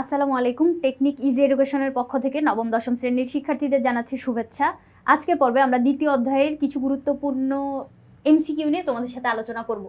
আসসালামু আলাইকুম। Technique easy এডুকেশনের পক্ষ থেকে নবম, দশম শ্রেণির শিক্ষার্থীদের জানাচ্ছি শুভেচ্ছা। আজকে পর্বে আমরা দ্বিতীয় অধ্যায়ের কিছু গুরুত্বপূর্ণ এমসিকিউ নিয়ে তোমাদের সাথে আলোচনা করব।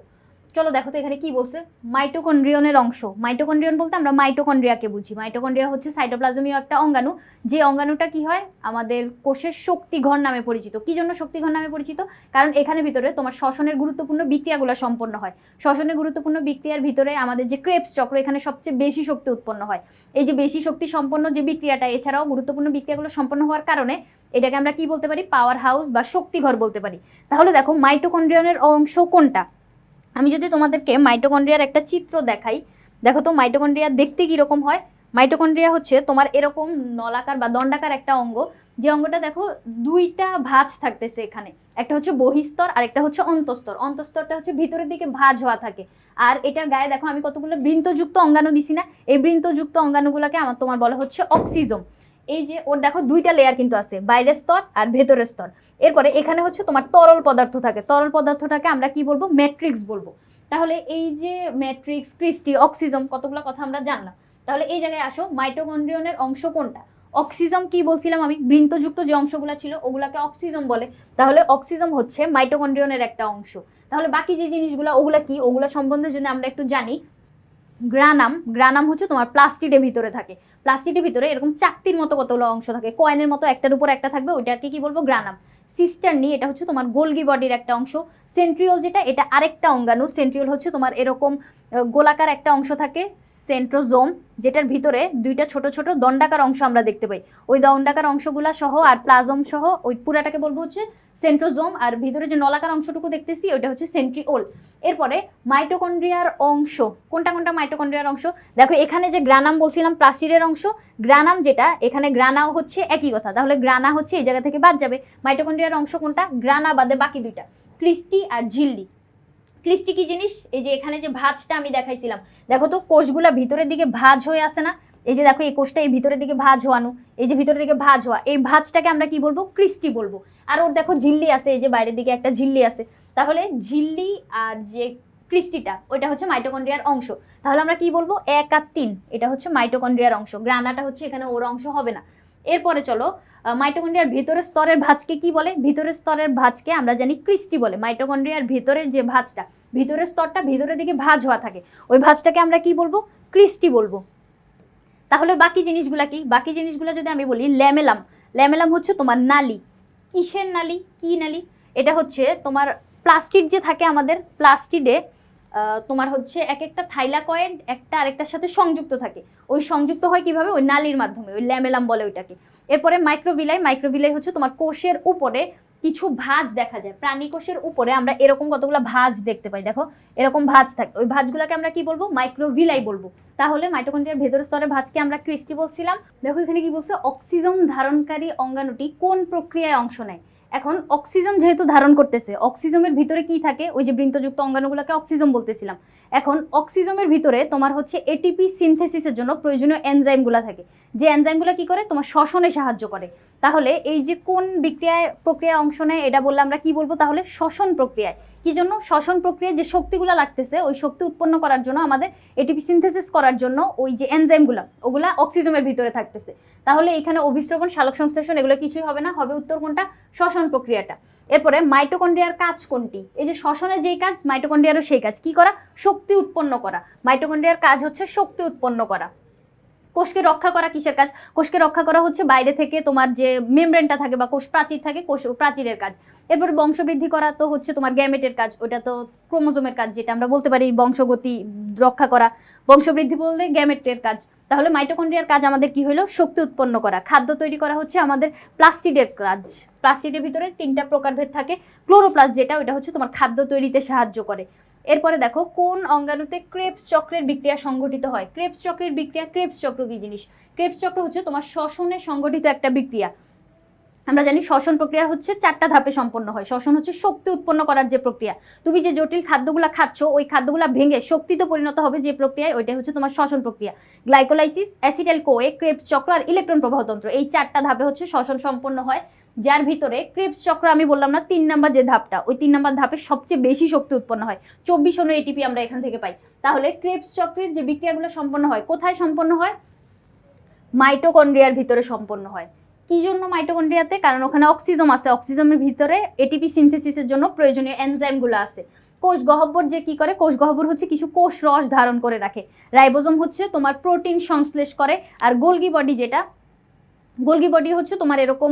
চলো দেখো তো এখানে কি বলছে? মাইটোকন্ড্রিয়নের অংশ। মাইটোকন্ড্রিয়ন বলতে আমরা মাইটোকন্ড্রিয়াকে বুঝি। মাইটোকন্ড্রিয়া হচ্ছে সাইটোপ্লাজমীয় একটা অঙ্গাণু। যে অঙ্গাণুটা কি হয়? আমাদের কোষের শক্তিঘর নামে পরিচিত। কি জন্য শক্তিঘর নামে পরিচিত? কারণ এখানে ভিতরে তোমার শ্বসনের গুরুত্বপূর্ণ বিক্রিয়াগুলো সম্পন্ন হয়। শ্বসনের গুরুত্বপূর্ণ বিক্রিয়ার ভিতরে আমাদের যে ক্রেপস চক্র, এখানে সবচেয়ে বেশি শক্তি উৎপন্ন হয়। এই যে বেশি শক্তি সম্পন্ন যে বিক্রিয়াটা, এছাড়াও গুরুত্বপূর্ণ বিক্রিয়াগুলো সম্পন্ন হওয়ার কারণে এটাকে আমরা কি বলতে পারি? পাওয়ার হাউস বা শক্তিঘর বলতে পারি। তাহলে দেখো, মাইটোকন্ড্রিয়নের অংশ কোনটা? আমি যদি তোমাদেরকে মাইটোকন্ড্রিয়ার একটা চিত্র দেখাই, দেখো তো মাইটোকন্ড্রিয়া দেখতে কীরকম হয়? মাইটোকন্ড্রিয়া হচ্ছে তোমার এরকম নলাকার বা দণ্ডাকার একটা অঙ্গ। যে অঙ্গটা দেখো, দুইটা ভাঁজ থাকতেছে এখানে। একটা হচ্ছে বহিস্তর, আর একটা হচ্ছে অন্তস্তর। অন্তস্তরটা হচ্ছে ভিতরের দিকে ভাঁজ হওয়া থাকে। আর এটার গায়ে দেখো, আমি কতগুলো বৃন্তযুক্ত অঙ্গাণু দিছি না? এই বৃন্তযুক্ত অঙ্গাণুগুলোকে আমার তোমার বলা হচ্ছে অক্সিজম এই যে, ওর দেখো দুইটা লেয়ার কিন্তু আছে, বাইরের স্তর আর ভেতরের স্তর। এরপরে এখানে হচ্ছে তোমার তরল পদার্থ থাকে। তরল পদার্থটাকে আমরা কি বলব? ম্যাট্রিক্স বলব। তাহলে এই যে ম্যাট্রিক্স ক্রিস্টি অক্সিজম কতগুলো কথা আমরা জানলাম। তাহলে এই জায়গায় আসো মাইটোকন্ড্রিয়নের অংশ কোনটা? অক্সিজম কি বলছিলাম আমি? বৃন্তযুক্ত যে অংশগুলো ছিল, ওগুলাকে অক্সিজম বলে। তাহলে অক্সিজম হচ্ছে মাইটোকন্ড্রিয়নের একটা অংশ। তাহলে বাকি যে জিনিসগুলো, ওগুলা কি? ওগুলা সম্বন্ধে যদি আমরা একটু জানি গ্রানাম গ্রানাম হচ্ছে তোমার প্লাস্টিডের ভিতরে থাকে। প্লাস্টিকের ভিতরে এরকম চাকতির মতো কতগুলো অংশ থাকে, কয়েনের মতো একটার উপর একটা থাকবে, ওইটাকে কি বলব? গ্রানাম। সিস্টারনি এটা হচ্ছে তোমার গোলগি বডির একটা অংশ। সেন্ট্রিওল যেটা, এটা আরেকটা অঙ্গাণু। সেন্ট্রিওল হচ্ছে তোমার এরকম গোলাকার একটা অংশ থাকে, সেন্ট্রোজোম, যেটার ভিতরে দুইটা ছোট ছোট দণ্ডাকার অংশ আমরা দেখতে পাই। ওই দণ্ডাকার অংশগুলা সহ আর প্লাজম সহ ওই পুরাটাকে বলব হচ্ছে সেন্ট্রোজোম, আর ভিতরে যে নলাকার অংশটুকু দেখতেছি, ওইটা হচ্ছে সেন্ট্রিওল। এরপরে মাইটোকন্ড্রিয়ার অংশ, কোনটা কোনটা মাইটোকন্ড্রিয়ার অংশ? দেখো, এখানে যে গ্রানাম বলছিলাম, প্লাস্টিডের অংশ, গ্রানাম যেটা, এখানে গ্রানাও হচ্ছে একই কথা। তাহলে গ্রানা হচ্ছে এই জায়গা থেকে বাদ যাবে। মাইটোকন্ড্রিয়ার অংশ কোনটা? গ্রানা বাদে বাকি দুইটা। ক্রিস্টি আর ঝিল্লি। ক্রিস্টি কি জিনিস? এই যে এখানে যে ভাঁজটা আমি দেখাইছিলাম। দেখো তো, কোষগুলা ভিতরের দিকে ভাঁজ হয়ে আসে না। এই যে দেখো, এই কোষটা এই ভিতরের দিকে ভাঁজ হওয়ানো, এই যে ভিতরের দিকে ভাঁজ হওয়া, এই ভাঁজটাকে আমরা কি বলব? ক্রিস্টি বলব। আর ওর দেখো ঝিল্লি আছে, এই যে বাইরের দিকে একটা ঝিল্লি আছে। তাহলে ঝিল্লি আর যে ক্রিস্টিটা, ওইটা হচ্ছে মাইটোকন্ড্রিয়ার অংশ। তাহলে আমরা কি বলব? এক আর তিন, এটা হচ্ছে মাইটোকন্ড্রিয়ার অংশ। গ্রানাটা হচ্ছে এখানে ওর অংশ হবে না। এরপরে চলো মাইটোকন্ড্রিয়ার ভিতরের স্তরের ভাঁজকে কি বলে? ভিতরের স্তরের ভাঁজকে আমরা জানি ক্রিস্টি বলে। মাইটোকন্ড্রিয়ার ভিতরের যে ভাঁজটা, ভিতরের স্তরটা ভিতরের দিকে ভাঁজ হওয়া থাকে। ওই ভাঁজটাকে আমরা কি বলব? ক্রিস্টি বলব। তাহলে বাকি জিনিসগুলা কি? বাকি জিনিসগুলো যদি আমি বলি, ল্যামেলাম। ল্যামেলাম হচ্ছে তোমার নালি। কিসের নালি? কি নালি? এটা হচ্ছে তোমার প্লাস্টিক যে থাকে আমাদের, প্লাস্টিডে তোমার হচ্ছে এক একটা থাইলাকয়েড, একটা আরেকটার সাথে সংযুক্ত থাকে। ওই সংযুক্ত হয় কীভাবে? ওই নালির মাধ্যমে, ওই ল্যামেলাম বলে ওইটাকে। এরপরে মাইক্রোভিলাই মাইক্রোভিলাই হচ্ছে তোমার কোষের উপরে কিছু ভাঁজ দেখা যায়। প্রাণী কোষের উপরে আমরা এরকম কতগুলো ভাঁজ দেখতে পাই। দেখো, এরকম ভাঁজ থাকে। ওই ভাঁজগুলোকে আমরা কি বলব? মাইক্রোভিলাই বলব। তাহলে মাইটোকন্ড্রিয়ার ভেতর স্তরে ভাঁজকে আমরা ক্রিস্টি বলছিলাম। দেখো এখানে কি বলছে? অক্সিজন ধারণকারী অঙ্গাণুটি কোন প্রক্রিয়ায় অংশ নেয়? এখন অক্সিজেন যেহেতু ধারণ করতেছে অক্সিজমের ভিতরে কি থাকে? ওই যে বৃন্তযুক্ত অঙ্গাণুগুলোকে অক্সিজম বলতেছিলাম। এখন অক্সিজমের ভিতরে তোমার হচ্ছে এটিপি সিনথেসিসের জন্য প্রয়োজনীয় এনজাইমগুলো থাকে। যে এনজাইমগুলো কি করে? তোমার শ্বসনে সাহায্য করে। তাহলে এই যে কোন বিক্রিয়ায়, প্রক্রিয়ায় অংশ নেয়, এটা বললে আমরা কি বলব? তাহলে শ্বসন প্রক্রিয়ায়। কি জন্য? শ্বসন প্রক্রিয়ায় যে শক্তিগুলো লাগতেছে, ওই শক্তি উৎপন্ন করার জন্য আমাদের এটিপি সিনথেসিস করার জন্য ওই যে এনজাইমগুলো ওগুলা অক্সিজমের ভিতরে থাকতেছে। তাহলে এখানে অভিস্রবণ সালোক সংশ্লেষণ, এগুলো কিছুই হবে না, হবে উত্তর কোনটা? শ্বসন প্রক্রিয়াটা। এরপরে মাইটোকন্ড্রিয়ার কাজ কোনটি? এই যে শ্বসনের যেই কাজ মাইটোকন্ড্রিয়ারও সেই কাজ। কি করা? শক্তি উৎপন্ন করা। মাইটোকন্ড্রিয়ার কাজ হচ্ছে শক্তি উৎপন্ন করা। কোষকে রক্ষা করা কিসের কাজ? কোষকে রক্ষা করা হচ্ছে বাইরে থেকে তোমার যে মেমব্রেনটা থাকে বা কোষ প্রাচীর থাকে, কোষ প্রাচীরের কাজ। এরপর বংশবৃদ্ধি করা তো হচ্ছে তোমার গ্যামেটের কাজ, ওটা তো ক্রোমোজোমের কাজ যেটা আমরা বলতে পারি বংশগতি রক্ষা করা। বংশবৃদ্ধি বললে গ্যামেটের কাজ। তাহলে মাইটোকন্ড্রিয়ার কাজ আমাদের কি হলো? শক্তি উৎপন্ন করা। খাদ্য তৈরি করা হচ্ছে আমাদের প্লাস্টিডের কাজ। প্লাস্টিডের ভিতরে তিনটা প্রকারভেদ থাকে। ক্লোরোপ্লাস্ট যেটা, ওটা হচ্ছে তোমার খাদ্য তৈরিতে সাহায্য করে। এরপরে দেখো, কোন অঙ্গাণুতে ক্রেপস চক্রের বিক্রিয়া সংঘটিত হয়? ক্রেপস চক্রের বিক্রিয়া ক্রেপস চক্র কি জিনিস? ক্রেপস চক্র হচ্ছে তোমার শ্বসনে সংঘটিত একটা বিক্রিয়া। আমরা জানি শ্বসন প্রক্রিয়া হচ্ছে চারটা ধাপে সম্পন্ন হয়। শ্বসন হচ্ছে শক্তি উৎপন্ন করার যে প্রক্রিয়া। তুমি যে জটিল খাদ্যগুলো খাচ্ছ, ওই খাদ্যগুলো ভেঙে শক্তিতে পরিণত হবে যে প্রক্রিয়ায়, ওইটাই হচ্ছে তোমার শ্বসন প্রক্রিয়া। গ্লাইকোলাইসিস অ্যাসিডেল কোয়ে, ক্রেপস চক্র আর ইলেকট্রন প্রবাহতন্ত্র এই চারটা ধাপে হচ্ছে শ্বসন সম্পন্ন হয়। যার ভিতরে ক্রেপস চক্র, আমি বললাম না, তিন নাম্বার যে ধাপটা, ওই তিন নাম্বার ধাপে সবচেয়ে বেশি শক্তি উৎপন্ন হয়। চব্বিশ অনু এটিপি আমরা এখান থেকে পাই। তাহলে ক্রেপস চক্রের যে বিক্রিয়াগুলো সম্পন্ন হয়, কোথায় সম্পন্ন হয়? মাইটোকন্ড্রিয়ার ভিতরে সম্পন্ন হয়। কি জন্য মাইটোকন্ড্রিয়াতে? কারণ ওখানে অক্সিজম আছে। অক্সিজমের ভিতরে এটিপি সিনথেসিসের জন্য প্রয়োজনীয় এনজাইমগুলো আছে। কোষ গহ্বর যে কি করে? কোষ গহ্বর হচ্ছে কিছু কোষ রস ধারণ করে রাখে। রাইবোজম হচ্ছে তোমার প্রোটিন সংশ্লেষ করে। আর গোলগি বডি যেটা গোলগি বডি হচ্ছে তোমার এরকম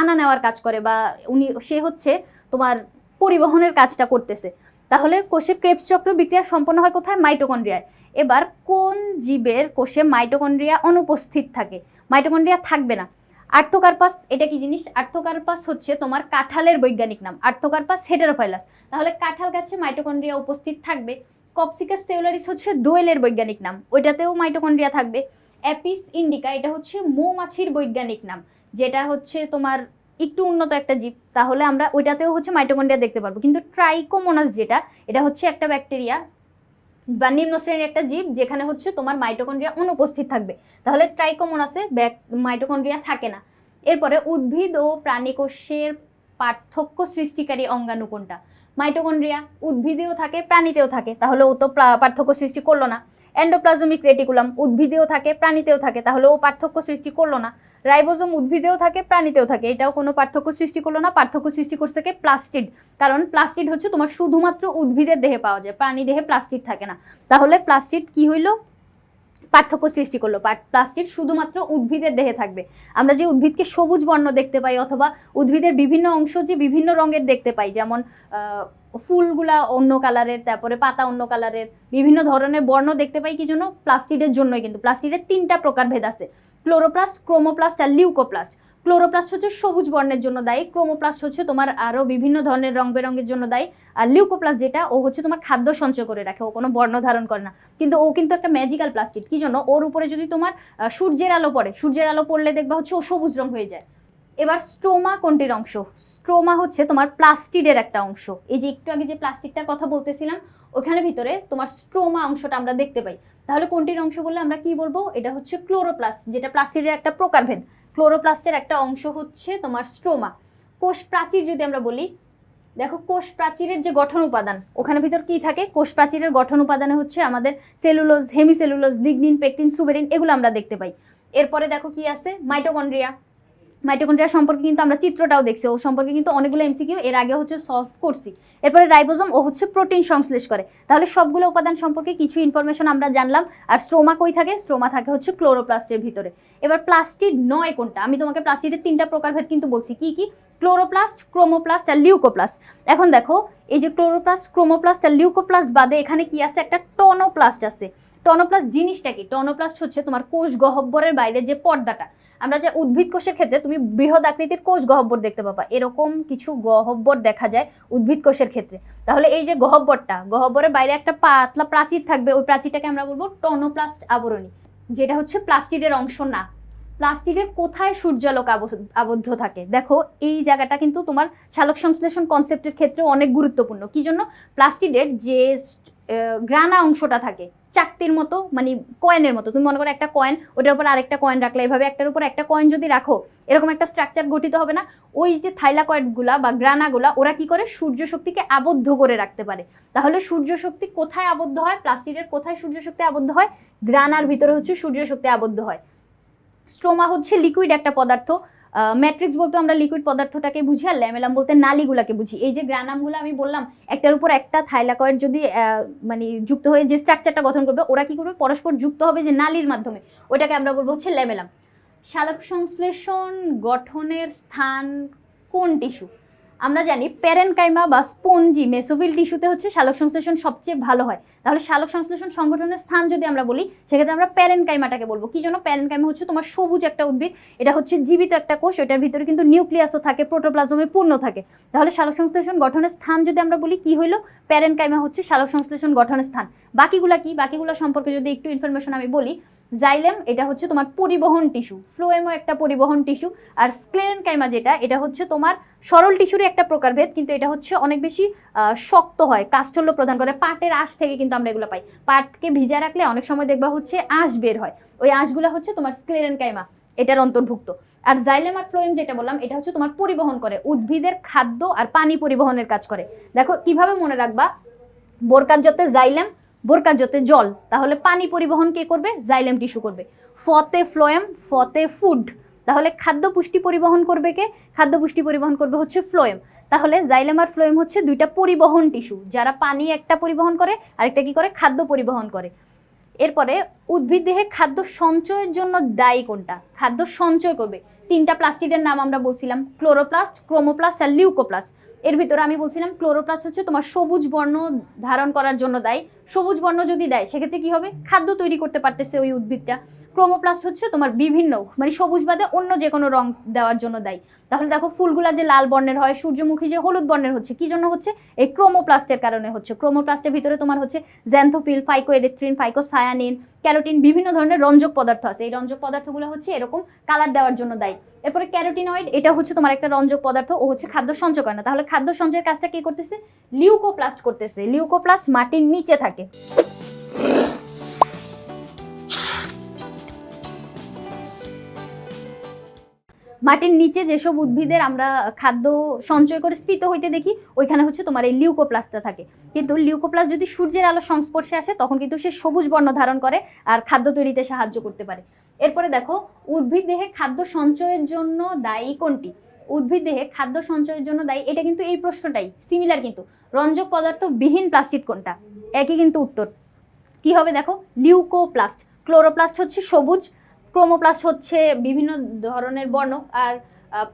আনা নেওয়ার কাজ করে বা উনি, সে হচ্ছে তোমার পরিবহনের কাজটা করতেছে। তাহলে কোষের ক্রেবস চক্র বিক্রিয়া সম্পন্ন হয় কোথায়? মাইটোকন্ড্রিয়ায়। এবার কোন জীবের কোষে মাইটোকন্ড্রিয়া অনুপস্থিত থাকে? মাইটোকন্ড্রিয়া থাকবে না। আর্থোকার্পাস, এটা কি জিনিস? আর্থোকার্পাস হচ্ছে তোমার কাঁঠালের বৈজ্ঞানিক নাম, আর্থোকার্পাস হেটেরোফাইলাস। তাহলে কাঁঠাল গাছে মাইটোকন্ড্রিয়া উপস্থিত থাকবে। কপসিকাস সেলুলারিস হচ্ছে দোয়েলের বৈজ্ঞানিক নাম, ওইটাতেও মাইটোকন্ড্রিয়া থাকবে। অ্যাপিস ইন্ডিকা এটা হচ্ছে মৌমাছির বৈজ্ঞানিক নাম, যেটা হচ্ছে তোমার একটু উন্নত একটা জীব, তাহলে আমরা ওইটাতেও হচ্ছে মাইটোকন্ড্রিয়া দেখতে পারব। কিন্তু ট্রাইকোমোনাস যেটা, এটা হচ্ছে একটা ব্যাকটেরিয়া বা নিম্ন শ্রেণির একটা জীব, যেখানে হচ্ছে তোমার মাইটোকন্ড্রিয়া অনুপস্থিত থাকবে। তাহলে ট্রাইকোমোনাসে ব্যাক মাইটোকন্ড্রিয়া থাকে না। এরপরে উদ্ভিদ ও প্রাণীকোষের পার্থক্য সৃষ্টিকারী অঙ্গাণু কোনটা? মাইটোকন্ড্রিয়া উদ্ভিদেও থাকে, প্রাণীতেও থাকে, তাহলে ও তো পার্থক্য সৃষ্টি করল না। এন্ডোপ্লাজমিক রেটিকুলাম উদ্ভিদেও থাকে, প্রাণীতেও থাকে, তাহলে ও পার্থক্য সৃষ্টি করল না। রাইবোজোম উদ্ভিদেও থাকে, প্রাণীতেও থাকে, এটাও কোনো পার্থক্য সৃষ্টি করল না, পার্থক্য সৃষ্টি করছে কে? প্লাস্টিড কারণ প্লাস্টিড হচ্ছে তোমার শুধুমাত্র উদ্ভিদের দেহে পাওয়া যায়, প্রাণী দেহে প্লাস্টিড থাকে না। তাহলে প্লাস্টিড কি হইল? পার্থক্য সৃষ্টি করল প্লাস্টিড শুধুমাত্র উদ্ভিদের দেহে থাকবে। আমরা যে উদ্ভিদকে সবুজ বর্ণ দেখতে পাই, অথবা উদ্ভিদের বিভিন্ন অংশ যে বিভিন্ন রঙের দেখতে পাই, যেমন ফুলগুলা অন্য কালারের, তারপরে পাতা অন্য কালারের, বিভিন্ন ধরনের বর্ণ দেখতে পাই কি জন্য? প্লাস্টিডের জন্যই কিন্তু। প্লাস্টিডের তিনটা প্রকারভেদ আছে। ক্লোরোপ্লাস্ট, ক্রোমোপ্লাস্ট আর লিউকোপ্লাস্ট। ক্লোরোপ্লাস্ট হচ্ছে সবুজ বর্ণের জন্য দায়ী। ক্রোমোপ্লাস্ট হচ্ছে তোমার আরও বিভিন্ন ধরনের রং বেরঙের জন্য দায়ী। আর লিউকোপ্লাস্ট যেটা, ও হচ্ছে তোমার খাদ্য সঞ্চয় করে রাখে। ও কোনো বর্ণ ধারণ করে না। কিন্তু ও কিন্তু একটা ম্যাজিক্যাল প্লাস্টিক কি জন্য? ওর উপরে যদি তোমার সূর্যের আলো পড়ে, সূর্যের আলো পড়লে দেখবা হচ্ছে ও সবুজ রং হয়ে যায়। এবার স্ট্রোমা কোনটির অংশ? স্ট্রোমা হচ্ছে তোমার প্লাস্টিডের একটা অংশ। এই যে একটু আগে যে প্লাস্টিকটার কথা বলতেছিলাম, ওখানে ভিতরে তোমার স্ট্রোমা অংশটা আমরা দেখতে পাই। তাহলে কোনটির অংশ বললে আমরা কি বলব? এটা হচ্ছে ক্লোরোপ্লাস্ট, যেটা প্লাস্টিডের একটা প্রকারভেদ। ক্লোরোপ্লাস্টের একটা অংশ হচ্ছে তোমার স্ট্রোমা। কোষ প্রাচীর যদি আমরা বলি, দেখো কোষ প্রাচীরের যে গঠন উপাদান, ওখানে ভিতর কি থাকে? কোষ প্রাচীরের গঠন উপাদানে হচ্ছে আমাদের cellulose, hemicellulose lignin pectin, suberin, এগুলো আমরা দেখতে পাই। এরপরে দেখো কি আছে? মাইটোকন্ড্রিয়া। মাইটোকন্ড্রিয়া সম্পর্কে কিন্তু আমরা চিত্রটাও দেখছি। ও সম্পর্কে কিন্তু অনেকগুলো এমসিকিউ এর আগে হচ্ছে সলভ করছি। এরপরে রাইবোজম, ও হচ্ছে প্রোটিন সংশ্লেষ করে। তাহলে সবগুলো উপাদান সম্পর্কে কিছু ইনফরমেশন আমরা জানলাম। আর স্ট্রোমা কই থাকে? স্ট্রোমা থাকে হচ্ছে ক্লোরোপ্লাস্টের ভিতরে। এবার প্লাস্টিড নয় কোনটা? আমি তোমাকে প্লাস্টিডের তিনটা প্রকারভেদ কিন্তু বলছি। কি কি? ক্লোরোপ্লাস্ট ক্রোমোপ্লাস্ট আর লিউকোপ্লাস্ট এখন দেখো, এই যে ক্লোরোপ্লাস্ট ক্রোমোপ্লাস্ট আর লিউকোপ্লাস্ট বাদে এখানে কি আছে? একটা টনোপ্লাস্ট আছে। টনোপ্লাস্ট জিনিসটা কি? টনোপ্লাস্ট হচ্ছে তোমার কোষ গহব্বরের বাইরে যে পর্দাটা। আমরা যে উদ্ভিদ কোষের ক্ষেত্রে তুমি বৃহৎ আকৃতির কোষ গহ্বর দেখতে পাবা, এরকম কিছু গহ্বর দেখা যায় উদ্ভিদ কোষের ক্ষেত্রে। তাহলে এই যে গহ্বরটা গহ্বরের বাইরে একটা পাতলা প্রাচীর থাকবে, ওই প্রাচীরটাকে আমরা বলব টনোপ্লাস্ট আবরণী, যেটা হচ্ছে প্লাস্টিডের অংশ না। প্লাস্টিডের কোথায় সূর্যালোক আবদ্ধ- থাকে? দেখো, এই জায়গাটা কিন্তু তোমার শালক সংশ্লেষণ কনসেপ্টের ক্ষেত্রে অনেক গুরুত্বপূর্ণ। কি জন্য? প্লাস্টিডের যে গ্রানা অংশটা থাকে, চাকতির মতো মানে কয়েনের মতো। তুমি মনে করো একটা কয়েন, ওটার উপর আরেকটা কয়েন রাখলে, এভাবে একটার উপর একটা কয়েন যদি রাখো, এরকম একটা স্ট্রাকচার গঠিত হবে না। ওই যে থাইলা থাইলাকয়েডগুলা বা গ্রানাগুলা, ওরা কি করে? সূর্য শক্তিকে আবদ্ধ করে রাখতে পারে। তাহলে সূর্য শক্তি কোথায় আবদ্ধ হয়? প্লাস্টিকের কোথায় সূর্য শক্তি আবদ্ধ হয়? গ্রানার ভিতরে হচ্ছে সূর্য শক্তি আবদ্ধ হয়। স্ট্রোমা হচ্ছে লিকুইড একটা পদার্থ। ম্যাট্রিক্স বলতে আমরা লিকুইড পদার্থটাকে বুঝি আর ল্যামেলাম বলতে নালিগুলাকে বুঝি। এই যে গ্রানামগুলো আমি বললাম, একটার উপর একটা থাইলাকয়েড যদি মানে যুক্ত হয়ে যে স্ট্রাকচারটা গঠন করবে, ওরা কি করবে? পরস্পর যুক্ত হবে যে নালির মাধ্যমে। ওটাকে আমরা বলব হচ্ছে ল্যামেলাম। সালক সংশ্লেষণ গঠনের স্থান কোন টিস্যু আমরা জানি প্যারেনকাইমা বা স্পঞ্জি মেসোভিল টিস্যুতে হচ্ছে শালক সংশ্লেষণ সবচেয়ে ভালো হয়। তাহলে শালক সংশ্লেষণ সংগঠনের স্থান যদি আমরা বলি, সেক্ষেত্রে আমরা প্যারেনকাইমাটাকে বলব। কি জন্য? প্যারেনকাইমা হচ্ছে তোমার সবুজ একটা উদ্ভিদ। এটা হচ্ছে জীবিত একটা কোষ, এটার ভিতরে কিন্তু নিউক্লিয়াসও থাকে, প্রোটোপ্লাজমে পূর্ণ থাকে। তাহলে শালক সংশ্লেষণ গঠনের স্থান যদি আমরা বলি, কি হইল? প্যারেনকাইমা হচ্ছে শালক সংশ্লেষণ গঠনের স্থান। বাকিগুলা কি? বাকিগুলো সম্পর্কে যদি একটু ইনফরমেশন আমি বলি জাইলেম এটা হচ্ছে তোমার পরিবহন টিস্যু। ফ্লোয়েমও একটা পরিবহন টিস্যু। আর স্ক্লেরেনকাইমা যেটা, এটা হচ্ছে তোমার সরল টিস্যুরই একটা প্রকারভেদ, কিন্তু এটা হচ্ছে অনেক বেশি শক্ত হয়, কাষ্ঠল্য প্রদান করে। পাটের আঁশ থেকে কিন্তু আমরা এগুলো পাই। পাটকে ভিজা রাখলে অনেক সময় দেখবা হচ্ছে আঁশ বের হয়। ওই আঁশগুলো হচ্ছে তোমার স্ক্লেরেনকাইমা এটার অন্তর্ভুক্ত। আর জাইলেম আর ফ্লোয়েম যেটা বললাম, এটা হচ্ছে তোমার পরিবহন করে। উদ্ভিদের খাদ্য আর পানি পরিবহনের কাজ করে। দেখো, কীভাবে মনে রাখবা? বোরকার যতে জাইলেম বোরকার যতে জল, তাহলে পানি পরিবহন কে করবে? জাইলেম টিস্যু করবে। ফতে ফ্লোয়েম, ফতে ফুড, তাহলে খাদ্য পুষ্টি পরিবহন করবে কে? খাদ্য পুষ্টি পরিবহন করবে হচ্ছে ফ্লোয়েম। তাহলে জাইলেম আর ফ্লোয়েম হচ্ছে দুইটা পরিবহন টিস্যু, যারা পানি একটা পরিবহন করে, আরেকটা কি করে? খাদ্য পরিবহন করে। এরপরে উদ্ভিদ দেহে খাদ্য সঞ্চয়ের জন্য দায়ী কোনটা? খাদ্য সঞ্চয় করবে। তিনটা প্লাস্টিকের নাম আমরা বলছিলাম, ক্লোরোপ্লাস্ট, ক্রোমোপ্লাস্ট আর লিউকোপ্লাস্ট। এর ভিতরে আমি বলছিলাম ক্লোরোপ্লাস্ট হচ্ছে তোমার সবুজ বর্ণ ধারণ করার জন্য দেয়। সবুজ বর্ণ যদি দেয়, সেক্ষেত্রে কি হবে? খাদ্য তৈরি করতে পারতেছে ওই উদ্ভিদটা। ক্রোমোপ্লাস্ট হচ্ছে তোমার বিভিন্ন মানে সবুজ বাদে অন্য যে কোনো রং দেওয়ার জন্য দেয়। তাহলে দেখো ফুলগুলা যে লাল বর্ণের হয়, সূর্যমুখী যে হলুদ বর্ণের হচ্ছে, কি জন্য হচ্ছে? এই ক্রোমোপ্লাস্টের কারণে হচ্ছে। ক্রোমোপ্লাস্টের ভিতরে তোমার হচ্ছে জ্যান্থোফিল ফাইকো এরেথ্রিন ফাইকো সায়ানিন ক্যারোটিন বিভিন্ন ধরনের রঞ্জক পদার্থ আছে। এই রঞ্জক পদার্থগুলো হচ্ছে এরকম কালার দেওয়ার জন্য দায়ী। এরপরে ক্যারোটিনয়েড এটা হচ্ছে তোমার একটা রঞ্জক পদার্থ, ও হচ্ছে খাদ্য সঞ্চয় করে না। তাহলে খাদ্য সঞ্চয়ের কাজটা কি করতেছে? লিউকোপ্লাস্ট করতেছে। লিউকোপ্লাস্ট মাটির নিচে থাকে। মাটির নিচে যেসব উদ্ভিদের আমরা খাদ্য সঞ্চয় করে স্ফীত হইতে দেখি, ওইখানে হচ্ছে তোমার এই লিউকোপ্লাস্টটা থাকে। কিন্তু লিউকোপ্লাস্ট যদি সূর্যের আলো সংস্পর্শে আসে, তখন কিন্তু সে সবুজ বর্ণ ধারণ করে আর খাদ্য তৈরিতে সাহায্য করতে পারে। এরপরে দেখো, উদ্ভিদ দেহে খাদ্য সঞ্চয়ের জন্য দায়ী কোনটি? উদ্ভিদ দেহে খাদ্য সঞ্চয়ের জন্য দায়ী, এটা কিন্তু এই প্রশ্নটাই সিমিলার কিন্তু। রঞ্জক পদার্থ বিহীন প্লাস্টিক কোনটা? একই কিন্তু উত্তর। কি হবে দেখো? লিউকোপ্লাস্ট ক্লোরোপ্লাস্ট হচ্ছে সবুজ ক্রোমোপ্লাস্ট হচ্ছে বিভিন্ন ধরনের বর্ণ, আর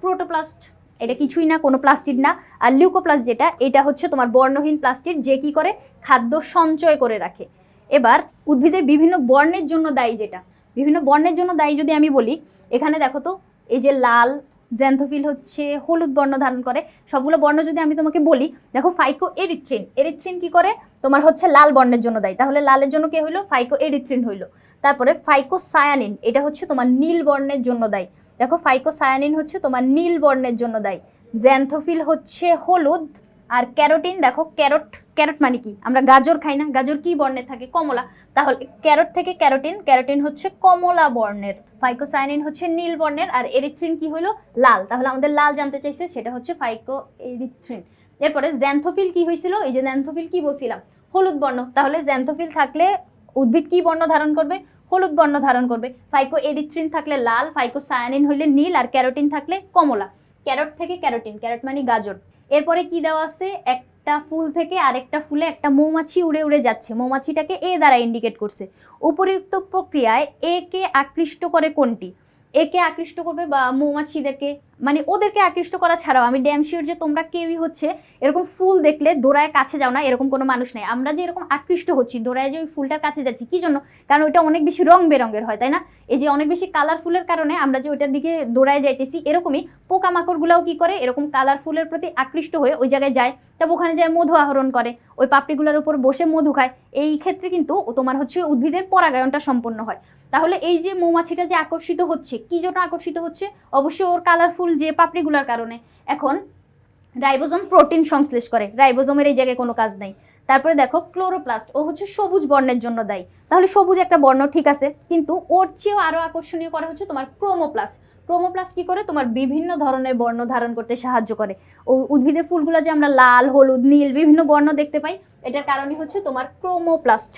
প্রোটোপ্লাস্ট, এটা কিছুই না, কোনো প্লাস্টিক না। আর লিউকোপ্লাস্ট যেটা, এটা হচ্ছে তোমার বর্ণহীন প্লাস্টিড, যে কি করে? খাদ্য সঞ্চয় করে রাখে। এবার, উদ্ভিদের বিভিন্ন বর্ণের জন্য দায়ী যেটা। বিভিন্ন বর্ণের জন্য দায়ী যদি আমি বলি, এখানে দেখো তো, এই যে লাল জ্যান্থোফিল হচ্ছে হলুদ বর্ণ ধারণ করে। সবগুলো বর্ণ যদি আমি তোমাকে বলি, দেখো ফাইকো এরিথ্রিন। এরিথ্রিন কি করে? তোমার হচ্ছে লাল বর্ণের জন্য দেয়। তাহলে লালের জন্য কে হইল? ফাইকো এরিথ্রিন হইল। তারপরে ফাইকো সায়ানিন, এটা হচ্ছে তোমার নীল বর্ণের জন্য দেয়। দেখো ফাইকো সায়ানিন হচ্ছে তোমার নীল বর্ণের জন্য দেয়। জ্যান্থোফিল হচ্ছে হলুদ আর ক্যারোটিন, দেখো, ক্যারট ক্যারট মানে কি? আমরা গাজর খাই না, গাজর কি বর্ণের থাকে? কমলা। তাহলে ক্যারট থেকে ক্যারোটিন ক্যারোটিন হচ্ছে কমলা বর্ণের। ফাইকোসায়ানিন হচ্ছে নীল বর্ণের, আর এরিথ্রিন কি হলো লাল। তাহলে আমাদের লাল জানতে চাইছে, সেটা হচ্ছে ফাইকো এরিথ্রিন এরপরে জ্যান্থোফিল কি হয়েছিল এই যে জ্যান্থোফিল কি বলছিলাম? হলুদ বর্ণ। তাহলে জ্যান্থোফিল থাকলে উদ্ভিদ কি বর্ণ ধারণ করবে? হলুদ বর্ণ ধারণ করবে। ফাইকো এরিথ্রিন থাকলে লাল ফাইকো সায়ানিন হইলে নীল, আর ক্যারোটিন থাকলে কমলা। ক্যারট থেকে ক্যারোটিন। ক্যারট মানে গাজর। এরপরে কি দেওয়া আছে? একটা ফুল থেকে আরেকটা ফুলে একটা মৌমাছি উড়ে উড়ে যাচ্ছে। মৌমাছিটাকে এ দ্বারা ইন্ডিকেট করছে। উপরিউক্ত প্রক্রিয়ায় এ কে আকৃষ্ট করে কোনটি? একে আকৃষ্ট করবে বা মৌমাছিদেরকে মানে ওদেরকে আকৃষ্ট করা ছাড়াও, আমি ড্যাম শিওর যে তোমরা কেউই হচ্ছে, এরকম ফুল দেখলে দোড়ায় কাছে যাও না, এরকম কোনো মানুষ নেই। আমরা যে এরকম আকৃষ্ট হচ্ছি দোড়ায় যে ওই ফুলটার কাছে যাচ্ছি, কি জন্য? কারণ ওইটা অনেক বেশি রং বেরঙের হয়, তাই না? এই যে অনেক বেশি কালারফুলের কারণে আমরা যে ওইটার দিকে দোড়ায় যাইতেছি, এরকমই পোকামাকড়গুলোও কি করে? এরকম কালারফুলের প্রতি আকৃষ্ট হয়ে ওই জায়গায় যায়, তবে ওখানে যায় মধু আহরণ করে, ওই পাপড়িগুলোর উপর বসে মধু খায়। এই ক্ষেত্রে কিন্তু তোমার হচ্ছে উদ্ভিদের পরাগায়নটা সম্পন্ন হয়। তাহলে এই যে মৌমাছিটা যে আকর্ষিত হচ্ছে, কি জন্য আকর্ষিত হচ্ছে? অবশ্যই ওর কালারফুল যে পাপড়িগুলোর কারণে। এখন রাইবোজোম প্রোটিন সংশ্লেষ করে, রাইবোজোমের এই জায়গায় কোনো কাজ নাই। তারপরে দেখো, ক্লোরোপ্লাস্ট, ও হচ্ছে সবুজ বর্ণের জন্য দায়ী। তাহলে সবুজ একটা বর্ণ ঠিক আছে, কিন্তু ওর চেয়েও আরও আকর্ষণীয় করা হচ্ছে তোমার ক্রোমোপ্লাস্ট। ক্রোমোপ্লাস্ট কি করে? তোমার বিভিন্ন ধরনের বর্ণ ধারণ করতে সাহায্য করে। ও উদ্ভিদের ফুলগুলো যে আমরা লাল, হলুদ, নীল বিভিন্ন বর্ণ দেখতে পাই, এটার কারণই হচ্ছে তোমার ক্রোমোপ্লাস্ট।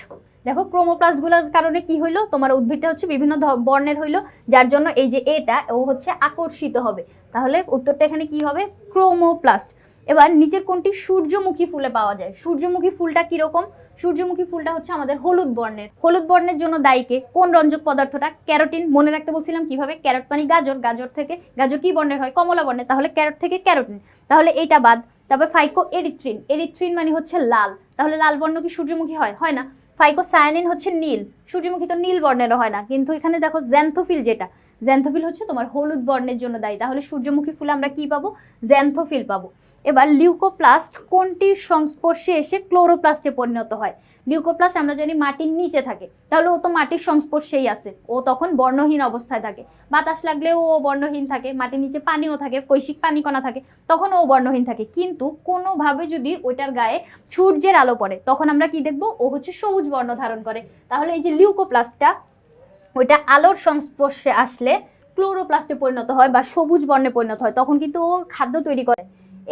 দেখো, ক্রোমোপ্লাস্টগুলোর কারণে কি হইল? তোমার উদ্ভিদটা হচ্ছে বিভিন্ন বর্ণের হইল, যার জন্য এই যে এটা, ও হচ্ছে আকর্ষিত হবে। তাহলে উত্তরটা এখানে কি হবে? ক্রোমোপ্লাস্ট। এবার নিচের কোনটি? সূর্যমুখী ফুলে পাওয়া যায়। সূর্যমুখী ফুলটা কীরকম? সূর্যমুখী ফুলটা হচ্ছে আমাদের হলুদ বর্ণের। হলুদ বর্ণের জন্য দায়ীকে কোন রঞ্জক পদার্থটা? ক্যারোটিন। মনে রাখতে বলছিলাম কীভাবে? ক্যারট মানে গাজর। গাজর থেকে, গাজর কি বর্ণের হয়? কমলা বর্ণের। তাহলে ক্যারট থেকে ক্যারোটিন। তাহলে এইটা বাদ। তারপর ফাইকো এরিথ্রিন এরিথ্রিন মানে হচ্ছে লাল। তাহলে লাল বর্ণ কি সূর্যমুখী হয়? হয় না। ফাইকো সায়ানিন হচ্ছে নীল। সূর্যমুখী তো নীল বর্ণের হয় না। কিন্তু এখানে দেখো জ্যান্থোফিল যেটা, জ্যান্থোফিল হচ্ছে তোমার হলুদ বর্ণের জন্য দায়ী। তাহলে সূর্যমুখী ফুলে আমরা কি পাবো? জ্যান্থোফিল পাবো। এবার লিউকোপ্লাস্ট কোনটির সংস্পর্শে এসে ক্লোরোপ্লাস্টে পরিণত হয়? লিউকোপ্লাস্ট আমরা জানি মাটির নিচে থাকে। তাহলে ও তো মাটির সংস্পর্শেই আছে। ও তখন বর্ণহীন অবস্থায় থাকে। বাতাস লাগলেও ও বর্ণহীন থাকে। মাটির নিচে পানিও থাকে, কৈশিক পানি কণা থাকে। তখন ও বর্ণহীন থাকে। কিন্তু কোনোভাবে যদি ওইটার গায়ে সূর্যের আলো পড়ে, তখন আমরা কি দেখব? ও হচ্ছে সবুজ বর্ণ ধারণ করে। তাহলে এই যে লিউকোপ্লাস্টটা ওইটা আলোর সংস্পর্শে আসলে ক্লোরোপ্লাস্টে পরিণত হয় বা সবুজ বর্ণে পরিণত হয়। তখন কিন্তু ও খাদ্য তৈরি করে।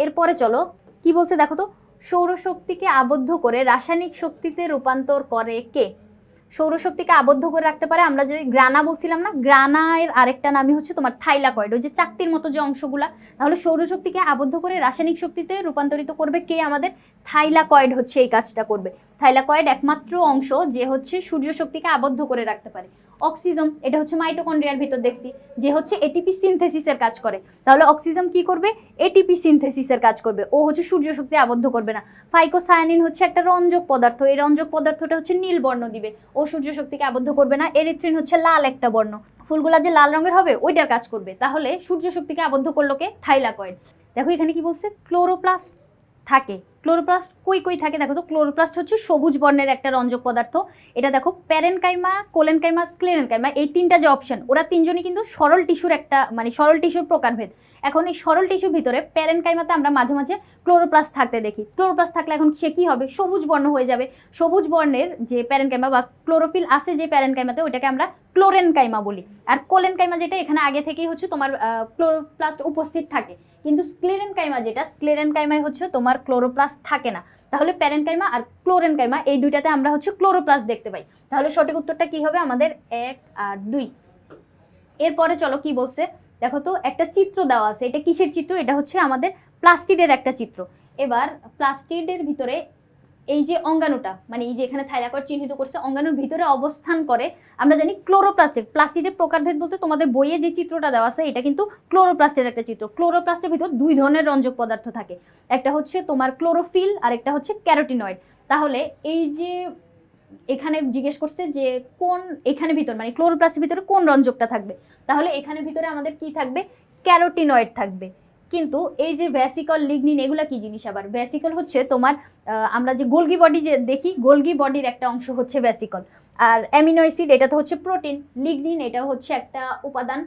এরপরে চলো, কি বলছে দেখো তো? সৌরশক্তিকে আবদ্ধ করে রাসায়নিক শক্তিতে রূপান্তর করে কে? সৌরশক্তিকে আবদ্ধ করে রাখতে পারে, আমরা যে গ্রানা বলছিলাম না, গ্রানা এর আরেকটা নামই হচ্ছে তোমার থাইলাকয়েড, ওই যে চাকতির মতো যে অংশগুলা। তাহলে সৌরশক্তিকে আবদ্ধ করে রাসায়নিক শক্তিতে রূপান্তরিত করবে কে আমাদের? থাইলাকয়েড হচ্ছে এই কাজটা করবে। থাইলাকয়েড একমাত্র অংশ যে হচ্ছে সূর্য শক্তিকে আবদ্ধ করে রাখতে পারে। অক্সিজম, এটা হচ্ছে মাইটোকন্ড্রিয়ার ভিতর দেখছি, যে হচ্ছে এটিপি সিনথেসিসের কাজ করে। তাহলে অক্সিজম কি করবে? এটিপি সিনথেসিসের কাজ করবে। ও হচ্ছে সূর্য শক্তি আবদ্ধ করবে না। ফাইকোসায়ানিন হচ্ছে একটা রঞ্জক পদার্থ। এই রঞ্জক পদার্থটা হচ্ছে নীল বর্ণ দিবে। ও সূর্য শক্তিকে আবদ্ধ করবে না। এরিথ্রিন হচ্ছে লাল একটা বর্ণ। ফুলগুলা যে লাল রঙের হবে, ওইটার কাজ করবে। তাহলে সূর্য শক্তিকে আবদ্ধ করল কে? থাইলাকয়েড। দেখো এখানে কি বলছে? ক্লোরোপ্লাস্ট থাকে। ক্লোরোপ্লাস্ট কই কই থাকে? দেখো তো, ক্লোরোপ্লাস্ট হচ্ছে সবুজ বর্ণের একটা রঞ্জক পদার্থ। এটা দেখো, প্যারেনকাইমা, কোলেনকাইমা, স্ক্লেরেনকাইমা, এই তিনটা যে অপশন ওরা তিনজনই কিন্তু সরল টিস্যুর একটা মানে সরল টিস্যুর প্রকারভেদ। এখন এই সরল টিস্যুর ভিতরে প্যারেনকাইমাতে আমরা মাঝে মাঝে ক্লোরোপ্লাস্ট থাকতে দেখি। ক্লোরোপ্লাস্ট থাকলে এখন সে কী হবে? সবুজ বর্ণ হয়ে যাবে। সবুজ বর্ণের যে প্যারেনকাইমা বা ক্লোরোফিল আছে যে প্যারেনকাইমাতে ওটাকে আমরা ক্লোরেনকাইমা বলি। আর কোলেনকাইমা যেটা, এখানে আগে থেকেই হচ্ছে তোমার ক্লোরোপ্লাস্ট উপস্থিত থাকে। কিন্তু স্ক্লেরেনকাইমা যেটা স্ক্লেরেনকাইমায় হচ্ছে তোমার ক্লোরোপ্লাস থাকে না। তাহলে প্যারেনকাইমা আর ক্লোরেনকাইমা এই দুইটাতে আমরা হচ্ছে ক্লোরোপ্লাস দেখতে পাই। তাহলে সঠিক উত্তরটা কি হবে আমাদের? এক আর দুই। এরপরে চলো কি বলছে? দেখো তো, একটা চিত্র দেওয়া আছে। এটা কিসের চিত্র? এটা হচ্ছে আমাদের প্লাস্টিডের একটা চিত্র। এবার প্লাস্টিডের ভিতরে এই যে অঙ্গাণুটা মানে এই যে এখানে থাইলাকয়েড চিহ্নিত করছে, অঙ্গাণুর ভিতরে অবস্থান করে, আমরা জানি ক্লোরোপ্লাস্টিক প্লাস্টিডের প্রকারভেদ বলতে তোমাদের বইয়ে যে চিত্রটা দেওয়া আছে, এটা কিন্তু ক্লোরোপ্লাস্টের একটা চিত্র। ক্লোরোপ্লাস্টের ভিতর দুই ধরনের রঞ্জক পদার্থ থাকে। একটা হচ্ছে তোমার ক্লোরোফিল, আর একটা হচ্ছে ক্যারোটিনয়েড। তাহলে এই যে এখানে জিজ্ঞেস করছে যে কোন এখানে ভিতর মানে ক্লোরোপ্লাস্টের ভিতরে কোন রঞ্জকটা থাকবে? তাহলে এখানে ভিতরে আমাদের কি থাকবে? ক্যারোটিনয়েড থাকবে। কিন্তু এই যে ভ্যাসিকল লিগনিন এগুলা কি জিনিস আবার? ভ্যাসিকল হচ্ছে তোমার আমরা যে গোলগি বডি যে দেখি, গোলগি বডির একটা অংশ হচ্ছে ভ্যাসিকল আর অ্যামিনো অ্যাসিড এটা তো হচ্ছে প্রোটিন লিগনিন এটা হচ্ছে একটা উপাদান,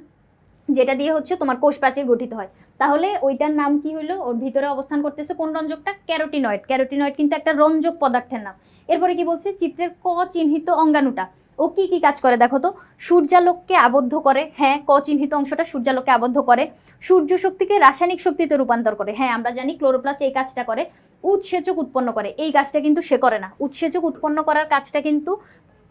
যেটা দিয়ে হচ্ছে তোমার কোষ প্রাচীর গঠিত হয়। তাহলে ওইটার নাম কি হলো ওর ভিতরে অবস্থান করতেছে কোন রঞ্জকটা? ক্যারোটিনয়েড ক্যারোটিনয়েড কিন্তু একটা রঞ্জক পদার্থের নাম। এরপরে কি বলছে? চিত্রের ক চিহ্নিত অঙ্গাণুটা। ও কি কি কাজ করে দেখো তো? সূর্যালোককে আবদ্ধ করে হ্যাঁ ক চিহ্নিত অংশটা সূর্যালোককে আবদ্ধ করে, সূর্য শক্তিকে রাসায়নিক শক্তিতে রূপান্তর করে হ্যাঁ আমরা জানি ক্লোরোপ্লাস্ট এই কাজটা করে, উৎসেচক উৎপন্ন করে, এই কাজটা কিন্তু সে করে না, উৎসেচক উৎপন্ন করার কাজটা কিন্তু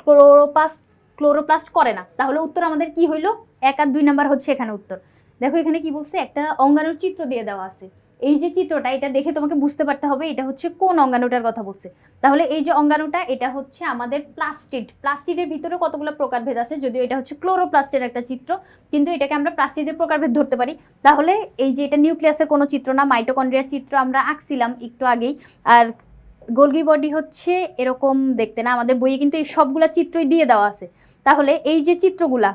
ক্লোরোপ্লাস্ট ক্লোরোপ্লাস্ট করে না, তাহলে উত্তর আমাদের কি হইল? এক আর দুই নাম্বার হচ্ছে এখানে উত্তর, দেখো এখানে কি বলছে? একটা অঙ্গাণুর চিত্র দিয়ে দেওয়া আছে এই যে চিত্রটা, এটা দেখে তোমাকে বুঝতে পারতে হবে, এটা হচ্ছে কোন অঙ্গাণুটার কথা বলছে। তাহলে এই যে অঙ্গাণুটা, এটা হচ্ছে আমাদের প্লাস্টিড। প্লাস্টিডের ভিতরে কতগুলো প্রকারভেদ আছে? যদিও এটা হচ্ছে ক্লোরোপ্লাস্টের একটা চিত্র, কিন্তু এটাকে আমরা প্লাস্টিডের প্রকারভেদ ধরতে পারি। তাহলে এই যে এটা নিউক্লিয়াসের কোনো চিত্র না, মাইটোকন্ড্রিয়ার চিত্র আমরা আঁকছিলাম একটু আগেই। আর গোলগি বডি হচ্ছে এরকম দেখতে না, আমাদের বইয়ে কিন্তু এই সবগুলা চিত্রই দিয়ে দেওয়া আছে। তাহলে এই যে চিত্রগুলা,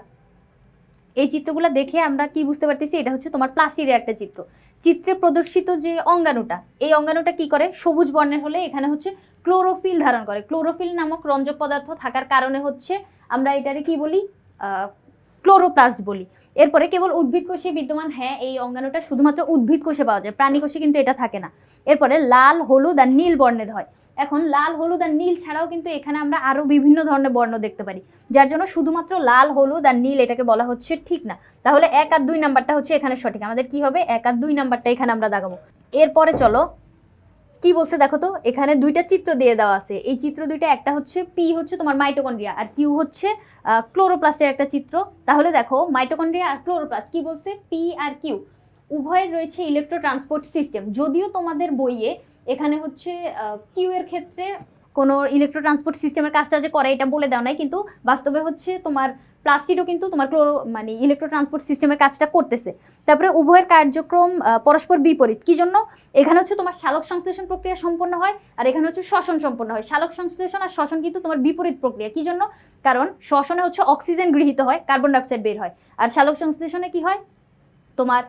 এই চিত্রগুলো দেখে আমরা কি বুঝতে পারতেছি? এটা হচ্ছে তোমার প্লাস্টিকের একটা চিত্র। চিত্রে প্রদর্শিত যে অঙ্গাণুটা, এই অঙ্গাণুটা কি করে? সবুজ বর্ণের হলে এখানে হচ্ছে ক্লোরোফিল ধারণ করে। ক্লোরোফিল নামক রঞ্জক পদার্থ থাকার কারণে হচ্ছে আমরা এটারে কি বলি? ক্লোরোপ্লাস্ট বলি। এরপরে কেবল উদ্ভিদ কোষে বিদ্যমান হ্যাঁ এই অঙ্গাণুটা শুধুমাত্র উদ্ভিদ কোষে পাওয়া যায়, প্রাণী কোষে কিন্তু এটা থাকে না। এরপরে লাল, হলুদ আর নীল বর্ণের হয়। এখন লাল, হলুদ আর নীল ছাড়াও কিন্তু এখানে আমরা আরও বিভিন্ন ধরনের বর্ণ দেখতে পারি। যার জন্য শুধুমাত্র লাল, হলুদ আর নীল এটাকে বলা হচ্ছে ঠিক না। তাহলে এক আর দুই নাম্বারটা হচ্ছে এখানে সঠিক। আমাদের কি হবে? এক আর দুই নাম্বারটা এখানে আমরা দাগাবো এরপরে চলো, কি বলছে দেখো তো? এখানে দুইটা চিত্র দিয়ে দেওয়া আছে। এই চিত্র দুইটা, একটা হচ্ছে পি হচ্ছে তোমার মাইটোকন্ড্রিয়া আর কিউ হচ্ছে ক্লোরোপ্লাস্টের একটা চিত্র। তাহলে দেখো মাইটোকন্ড্রিয়া আর ক্লোরোপ্লাস্ট কি বলছে? পি আর কিউ উভয়ের রয়েছে ইলেকট্রো ট্রান্সপোর্ট সিস্টেম যদিও তোমাদের বইয়ে এখানে হচ্ছে কিউ এর ক্ষেত্রে কোনো ইলেকট্রো ট্রান্সপোর্ট সিস্টেমের কাজটা যে করে, এটা বলে দেওয়া নাই, কিন্তু বাস্তবে হচ্ছে তোমার প্লাস্টিডও কিন্তু তোমার ক্লোরো মানে ইলেকট্রো ট্রান্সপোর্ট সিস্টেমের কাজটা করতেছে। তারপরে উভয়ের কার্যক্রম পরস্পর বিপরীত। কি জন্য? এখানে হচ্ছে তোমার শালক সংশ্লেষণ প্রক্রিয়া সম্পন্ন হয়, আর এখানে হচ্ছে শ্বসন সম্পন্ন হয়। শালক সংশ্লেষণ আর শ্বসন কিন্তু তোমার বিপরীত প্রক্রিয়া। কি জন্য? কারণ শ্বসনে হচ্ছে অক্সিজেন গৃহীত হয় কার্বন ডাইঅক্সাইড বের হয়। আর শালক সংশ্লেষণে কি হয়? তোমার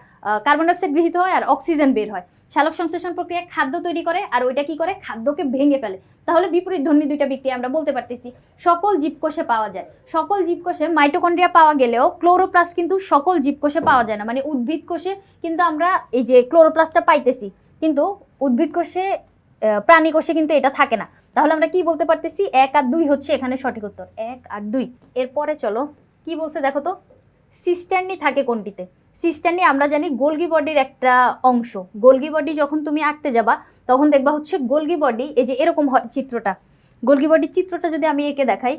কার্বন ডাইঅক্সাইড গৃহীত হয় আর অক্সিজেন বের হয়। শালক সংশ্লেষণ প্রক্রিয়া খাদ্য তৈরি করে আর ওইটা কি করে? খাদ্যকে ভেঙে ফেলে। তাহলে বিপরীত ধর্মী দুইটা বিক্রিয়া আমরা বলতে পারতেছি। সকল জীবকোষে পাওয়া যায়। সকল জীবকোষে মাইটোকন্ড্রিয়া পাওয়া গেলেও ক্লোরোপ্লাস্ট কিন্তু সকল জীবকোষে পাওয়া যায় না। মানে উদ্ভিদ কোষে কিন্তু আমরা এই যে ক্লোরোপ্লাস্টটা পাইতেছি, কিন্তু উদ্ভিদ কোষে প্রাণী কোষে কিন্তু এটা থাকে না। তাহলে আমরা কি বলতে পারতেছি? এক আর দুই হচ্ছে এখানে সঠিক উত্তর। এক আর দুই। এরপরে চলো, কি বলছে দেখো তো? সিস্টার্নি থাকে কোনটিতে? সিস্টার্নি আমরা জানি গোলগি বডির একটা অংশ। গোলগি বডি যখন তুমি আঁকতে যাবা, তখন দেখবা হচ্ছে গোলগি বডি, এই যে এরকম হয় চিত্রটা। গোলগি বডির চিত্রটা যদি আমি এঁকে দেখাই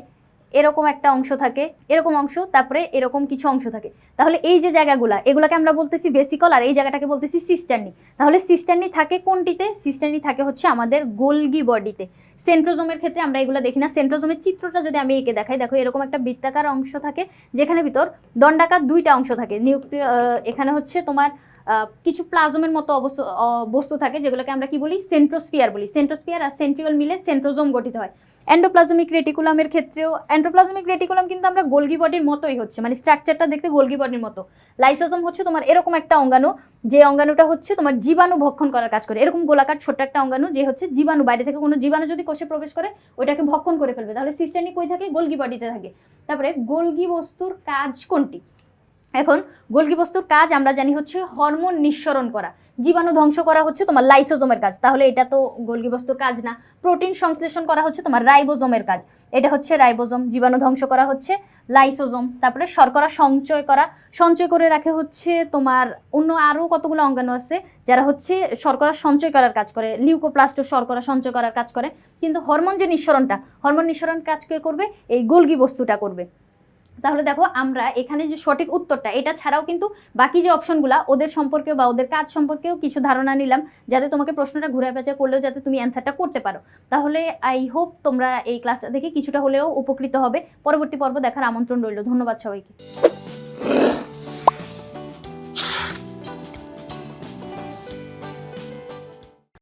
এরকম একটা অংশ থাকে, এরকম অংশ, তারপরে এরকম কিছু অংশ থাকে। তাহলে এই যে জায়গাগুলা, এগুলোকে আমরা বলতেছি ভেসিকল আর এই জায়গাটাকে বলতেছি সিস্টার্নি তাহলে সিস্টার্নি থাকে কোনটিতে? সিস্টার্নি থাকে হচ্ছে আমাদের গোলগি বডিতে। সেন্ট্রোজোমের ক্ষেত্রে আমরা এগুলো দেখি না। সেন্ট্রোজোমের চিত্রটা যদি আমি এঁকে দেখাই, দেখো এরকম একটা বৃত্তাকার অংশ থাকে, যেখানে ভিতর দণ্ডাকার দুইটা অংশ থাকে। নিউক্লিয় এখানে হচ্ছে তোমার কিছু প্লাজমের মতো অবস্থ বস্তু থাকে, যেগুলোকে আমরা কি বলি? সেন্ট্রোস্ফিয়ার বলি। সেন্ট্রোস্ফিয়ার আর সেন্ট্রিওল মিলে সেন্ট্রোজোম গঠিত হয়। এন্ডোপ্লাজমিক রেটিকুলামের ক্ষেত্রেও এন্ডোপ্লাজমিক রেটিকুলাম কিন্তু আমরা গোলগি বডির মতোই হচ্ছে। মানে স্ট্রাকচারটা দেখতে গোলগি বডির মতো। লাইসোজোম হচ্ছে তোমার এরকম একটা অঙ্গাণু, যে অঙ্গাণুটা হচ্ছে তোমার জীবাণু ভক্ষণ করার কাজ করে। এরকম গোলাকার ছোট্ট একটা অঙ্গাণু, যে হচ্ছে জীবাণু, বাইরে থেকে কোনো জীবাণু যদি কোষে প্রবেশ করে, ওইটাকে ভক্ষণ করে ফেলবে। তাহলে সিস্টেনি কই থাকে? গোলগি বডিতে থাকে। তারপরে গোলগি বস্তুর কাজ কোনটি? এখন গোলগি বস্তুর কাজ আমরা জানি হচ্ছে হরমোন নিঃসরণ করা। জীবাণু ধ্বংস করা হচ্ছে তোমার লাইসোজোমের কাজ। তাহলে এটা তো গোলগি বস্তুর কাজ না। প্রোটিন সংশ্লেষণ করা হচ্ছে তোমার রাইবোজোমের কাজ। এটা হচ্ছে রাইবোজোম, জীবাণু ধ্বংস করা হচ্ছে, লাইসোজোম, তারপরে শর্করা সঞ্চয় করা। সঞ্চয় করে রাখে হচ্ছে তোমার অন্য আরও কতগুলো অঙ্গাণু আছে, যারা হচ্ছে শর্করা সঞ্চয় করার কাজ করে লিউকোপ্লাস্ট শর্করা সঞ্চয় করার কাজ করে। কিন্তু হরমোন যে নিঃসরণটা, হরমোন নিঃসরণ কাজ কে করবে? এই গোলগি বস্তুটা করবে। তাহলে দেখো আমরা এখানে যে সঠিক উত্তরটা, এটা ছাড়াও কিন্তু বাকি যে অপশনগুলা, ওদের সম্পর্কেও বা ওদের কাজ সম্পর্কেও কিছু ধারণা নিলাম, যাতে তোমাকে প্রশ্নটা ঘুরে পেঁচা করলেও যাতে তুমি অ্যান্সারটা করতে পারো। তাহলে আই হোপ তোমরা এই ক্লাসটা দেখে কিছুটা হলেও উপকৃত হবে। পরবর্তী পর্ব দেখার আমন্ত্রণ রইল। ধন্যবাদ সবাইকে।